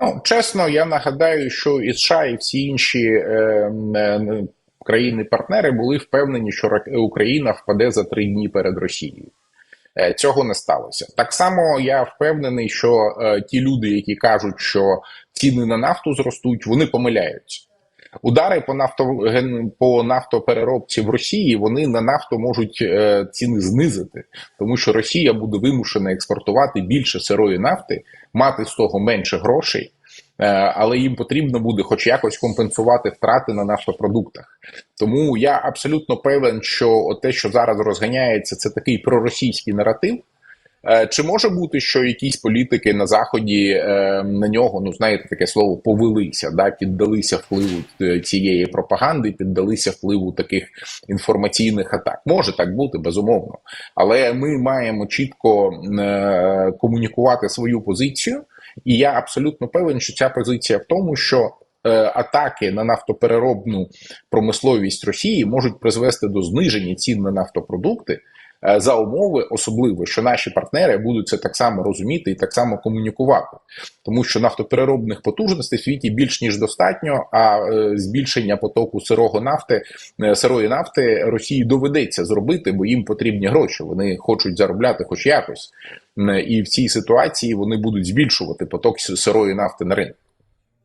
Ну, чесно, я нагадаю, що і США, і всі інші е, е, країни-партнери були впевнені, що Ра- Україна впаде за три дні перед Росією. Е, Цього не сталося. Так само я впевнений, що е, ті люди, які кажуть, що ціни на нафту зростуть, вони помиляються. Удари по нафто по нафтопереробці в Росії вони на нафту можуть е, ціни знизити, тому що Росія буде вимушена експортувати більше сирої нафти, мати з того менше грошей, е, але їм потрібно буде хоч якось компенсувати втрати на нафтопродуктах. Тому я абсолютно певен, що те, що зараз розганяється, це такий проросійський наратив. Е, Чи може бути, що якісь політики на заході е, на нього, ну знаєте, таке слово повелися, да, піддалися впливу е, цієї пропаганди, піддалися впливу таких інформаційних атак? Може так бути, безумовно. Але ми маємо чітко комунікувати свою позицію, і я абсолютно певен, що ця позиція в тому, що атаки на нафтопереробну промисловість Росії можуть призвести до зниження цін на нафтопродукти за умови, особливо, що наші партнери будуть це так само розуміти і так само комунікувати, тому що нафтопереробних потужностей в світі більш ніж достатньо. А е, збільшення потоку сирого нафти, е, сирої нафти Росії доведеться зробити, бо їм потрібні гроші. Вони хочуть заробляти, хоч якось. І в цій ситуації вони будуть збільшувати поток сирої нафти на ринку.